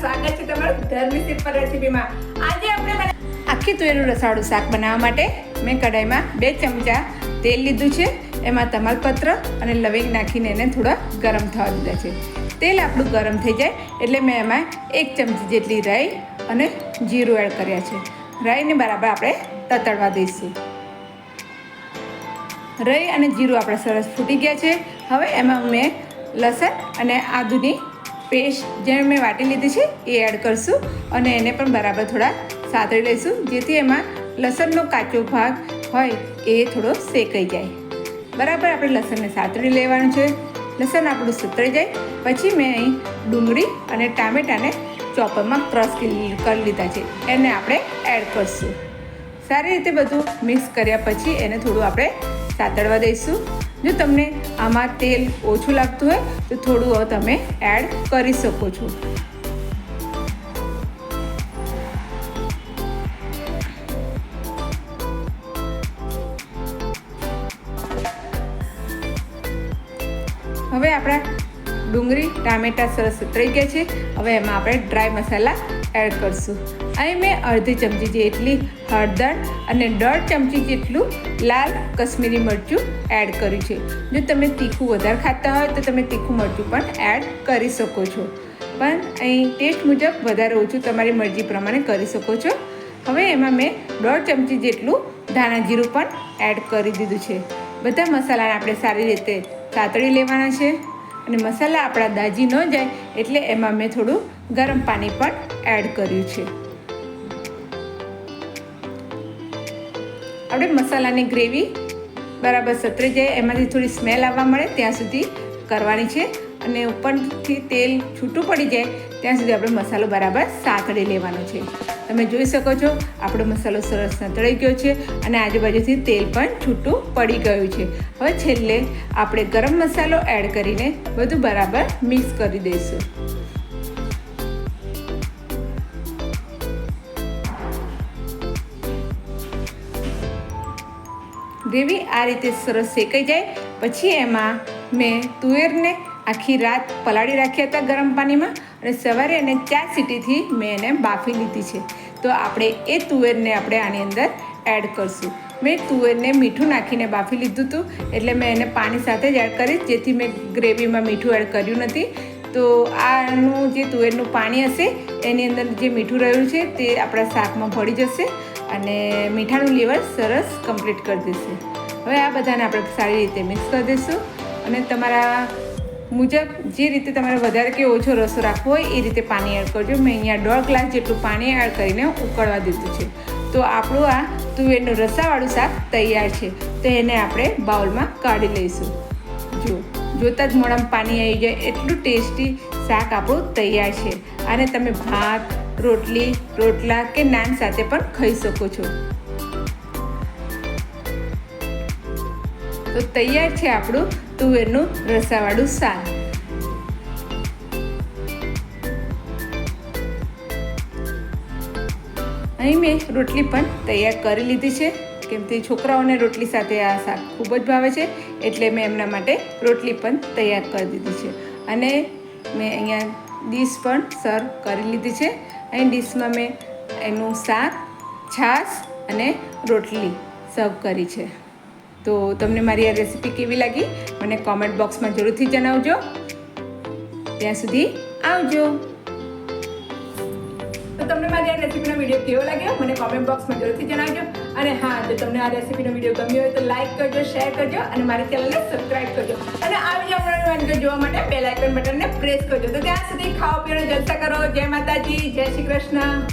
સ્વાગત છે તમારું ધર્મી સિમ્પલ રેસીપીમાં. આજે આપણે આખી તુવેરનું રસાવાળું શાક બનાવવા માટે મેં કઢાઈમાં બે ચમચા તેલ લીધું છે, એમાં તમાલપત્ર અને લવિંગ નાખીને એને થોડા ગરમ થવા દીધા છે. તેલ આપણું ગરમ થઈ જાય એટલે મેં એમાં એક ચમચી જેટલી રાઈ અને જીરું એડ કર્યા છે. રાઈને બરાબર આપણે તતડવા દઈશું. રઈ અને જીરું આપણે સરસ ફૂટી ગયા છે. હવે એમાં મેં લસણ અને આદુની પેસ્ટ જે મેં વાટી લીધી છે, એ એડ કરશું અને એને પણ બરાબર થોડા સાતળી લઈશું, જેથી એમાં લસણનો કાચો ભાગ હોય એ થોડો શેકાઈ જાય. બરાબર આપણે લસણને સાતળી લેવાનું છે. લસણ આપણું સતરાઈ જાય. પછી મેં અહીં ડુંગળી અને ટામેટાને ચોપરમાં ક્રશ કરી લીધા છે. એને આપણે એડ કરશું. સારી રીતે બધું મિક્સ કર્યા પછી એને થોડું આપણે સાતળવા દઈશું. જો તમને આમાં તેલ ઓછું લાગતું હોય, તો થોડું તમે એડ કરી શકો છો. હવે આપણા ડુંગળી, ટામેટાં સરસ ઉતરી ગયા છે. હવે એમાં આપણે ડ્રાય મસાલા એડ કરશું. અહીં મેં અડધી ચમચી જેટલી હળદર અને દોઢ ચમચી જેટલું લાલ કશ્મીરી મરચું એડ કર્યું છે. જો તમે તીખું વધારે ખાતા હોય તો તમે તીખું મરચું પણ એડ કરી શકો છો. પણ અહીં ટેસ્ટ મુજબ વધારે ઓછું તમારી મરજી પ્રમાણે કરી શકો છો. હવે એમાં મેં દોઢ ચમચી જેટલું ધાણા જીરું પણ એડ કરી દીધું છે. બધા મસાલાને આપણે સારી રીતે તાતળી લેવાના છે અને મસાલા આપણા દાજી ન જાય એટલે એમાં મેં થોડું ગરમ પાણી પણ એડ કર્યું છે. આપણે મસાલાની ગ્રેવી બરાબર સતરી જાય, એમાંથી થોડી સ્મેલ આવવા મળે ત્યાં સુધી કરવાની છે. અને ઉપરથી તેલ છૂટું પડી જાય, ત્યાં સુધી આપણે મસાલો બરાબર સાતળી લેવાનો છે. તમે જોઈ શકો છો, આપણો મસાલો સરસ સંતળાઈ ગયો છે અને આજુબાજુથી તેલ પણ છૂટું પડી ગયું છે. હવે છેલ્લે આપણે ગરમ મસાલો એડ કરીને બધું બરાબર મિક્સ કરી દઈશું. ગ્રેવી આ રીતે સરસ શેકાઈ જાય. પછી એમાં મેં તુવેરને આખી રાત પલાળી રાખ્યા હતા ગરમ પાણીમાં અને સવારે એને ચાર સીટીથી મેં એને બાફી લીધી છે. તો આપણે એ તુવેરને આપણે આની અંદર એડ કરશું. મેં તુવેરને મીઠું નાખીને બાફી લીધું હતું, એટલે મેં એને પાણી સાથે જ એડ કરીશ જેથી મેં ગ્રેવીમાં મીઠું એડ કર્યું નથી. તો આનું જે તુવેરનું પાણી હશે, એની અંદર જે મીઠું રહ્યું છે, તે આપણા શાકમાં ભળી જશે. અને મીઠાનું લેવલ સરસ કમ્પ્લીટ કરી દઈશું. હવે આ બધાને આપણે સારી રીતે મિક્સ કરી દઈશું અને તમારા મુજબ જે રીતે તમારે વધારે કે ઓછો રસો રાખવો હોય એ રીતે પાણી એડ કરજો. મેં અહીંયા દોઢ ગ્લાસ જેટલું પાણી એડ કરીને ઉકળવા દીધું છે. તો આપણું આ તુવેરનું રસાવાળું શાક તૈયાર છે. તો એને આપણે બાઉલમાં કાઢી લઈશું. જો જોતાં જ મોડામાં પાણી આવી જાય. એટલું ટેસ્ટી શાક આપણું તૈયાર છે. અને તમે ભાત રોટલી, રોટલા કે નાન સાથે પણ ખાઈ શકો છો. તો તૈયાર છે આપણું તુવેરનું રસાવાળું શાક. અહીં મેં રોટલી પણ તૈયાર કરી લીધી છે. કેમ કે છોકરાઓને રોટલી સાથે આ શાક ખૂબ જ ભાવે છે, એટલે મેં એમના માટે રોટલી પણ તૈયાર કરી દીધી છે. અને મેં અહીંયા ડીશ પણ સર્વ કરી લીધી છે. અને ડીશમાં મેં એનું શાક, છાશ અને રોટલી સર્વ કરી છે. તો તમને મારી આ રેસીપી કેવી લાગી? મને કોમેન્ટ બોક્સમાં જરૂરથી જણાવજો. ત્યાં સુધી આવજો. તમને મારી આ રેસીપીનો વીડિયો કેવો લાગ્યો? મને કોમેન્ટ બોક્સમાં જરૂરથી જણાવજો. અને હા, જો તમને આ રેસીપીનો વીડિયો ગમ્યો હોય તો લાઈક કરજો શેર કરજો અને મારી ચેનલને સબસ્ક્રાઇબ કરજો. અને આવી અવનવી વાનગીઓ જોવા માટે બેલ આઇકન બટનને પ્રેસ કરજો. તો ત્યાં સુધી ખાઓ પીવાનો જલસા કરો. જય માતાજી, જય શ્રી કૃષ્ણ.